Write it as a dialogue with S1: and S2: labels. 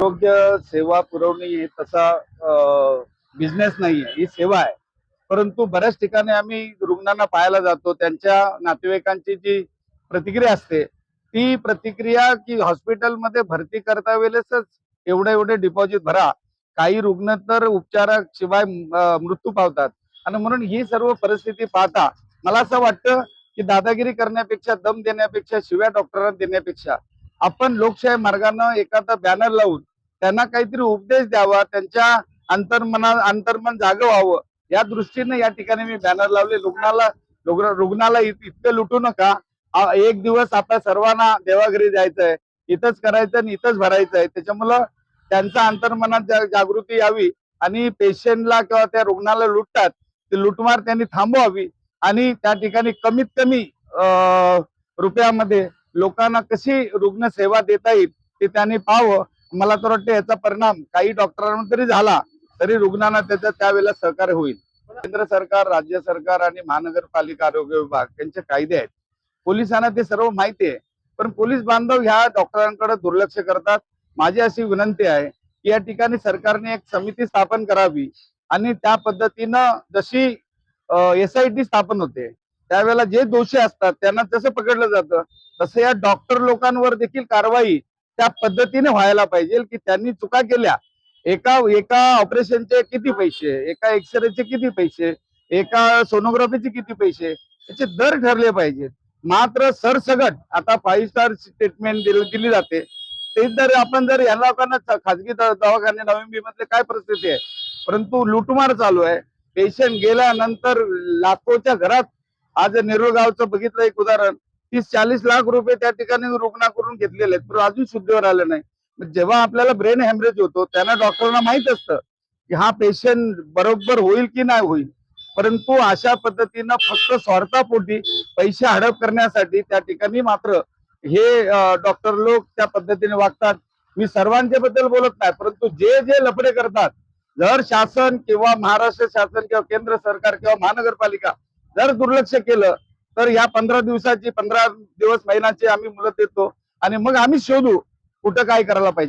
S1: आरोग्य सेवा पुरवणी तसा बिझनेस नाही आहे ही सेवा आहे. परंतु बऱ्याच ठिकाणी आम्ही रुग्णांना पाहायला जातो. त्यांच्या नातेवाईकांची जी प्रतिक्रिया असते ती प्रतिक्रिया की हॉस्पिटलमध्ये भरती करता वेळेसच एवढे एवढे डिपॉझिट भरा. काही रुग्ण तर उपचाराशिवाय मृत्यू पावतात. आणि म्हणून ही सर्व परिस्थिती पाहता मला असं वाटतं की दादागिरी करण्यापेक्षा दम देण्यापेक्षा शिव्या डॉक्टरांना देण्यापेक्षा आपण लोकशाही मार्गानं एखादा बॅनर लावून त्यांना काहीतरी उपदेश द्यावा त्यांच्या अंतर्मना अंतर्मन जागं व्हावं. या दृष्टीने या ठिकाणी मी बॅनर लावले. रुग्णाला रुग्णाला इतकं लुटू नका. एक दिवस आपल्या सर्वांना देवाघरी जायचंय. इथंच करायचं आणि इथंच भरायचं आहे त्याच्यामुळं त्यांच्या अंतर्मनात जागृती यावी आणि पेशंटला किंवा त्या रुग्णाला लुटतात. ते लुटमार त्यांनी थांबवावी आणि त्या ठिकाणी कमीत कमी रुपयामध्ये लोकांना कशी रुग्ण सेवा देता येईल ते त्यांनी पाहावं. मला तर वाटतं याचा परिणाम काही डॉक्टरांवर तरी झाला तरी रुग्णांना त्याचा त्यावेळेला सहकार्य होईल. केंद्र सरकार राज्य सरकार आणि महानगरपालिका आरोग्य विभाग यांचे कायदे आहेत. पोलिसांना ते सर्व माहिती आहे पण पोलीस बांधव ह्या डॉक्टरांकडे दुर्लक्ष करतात. माझी अशी विनंती आहे की या ठिकाणी सरकारने एक समिती स्थापन करावी आणि त्या पद्धतीनं जशी एस आय टी स्थापन होते त्यावेळेला जे दोषी असतात त्यांना जसं पकडलं जातं तसं या डॉक्टर लोकांवर देखील कारवाई त्या पद्धतीने व्हायला पाहिजे की त्यांनी चुका केल्या. एका एका ऑपरेशनचे किती पैसे एका एक्सरेचे किती पैसे एका सोनोग्राफीचे किती पैसे याचे दर ठरले पाहिजेत. मात्र सरसगट आता फाईव्ह स्टार ट्रीटमेंट दिली जाते. ते जर आपण जर या लोकांना खाजगी दवाखाने नवी मधले काय परिस्थिती आहे? परंतु लुटमार चालू आहे. पेशंट गेल्यानंतर लाखोच्या घरात आज नेरुळ गावचं बघितलं एक उदाहरण. तीस चाळीस लाख रुपये त्या ठिकाणी रुग्णाकडून घेतलेले आहेत पण अजून शुद्धीवर आले नाही. जेव्हा आपल्याला ब्रेन हॅमरेज होतो त्यांना डॉक्टरांना माहीत असतं की हा पेशंट बरोबर होईल की नाही होईल. परंतु अशा पद्धतीनं फक्त स्वार्थापोटी पैसे हडप करण्यासाठी त्या ठिकाणी मात्र हे डॉक्टर लोक त्या पद्धतीने वागतात. मी सर्वांच्या बद्दल बोलत नाही परंतु जे जे लपडे करतात जर शासन किंवा महाराष्ट्र शासन किंवा केंद्र सरकार किंवा महानगरपालिका जर दुर्लक्ष केलं तर या पंधरा दिवसाची पंधरा दिवस महिन्याची आम्ही मुदत देतो आणि मग आम्ही शोधू कुठं काय करायला पाहिजे.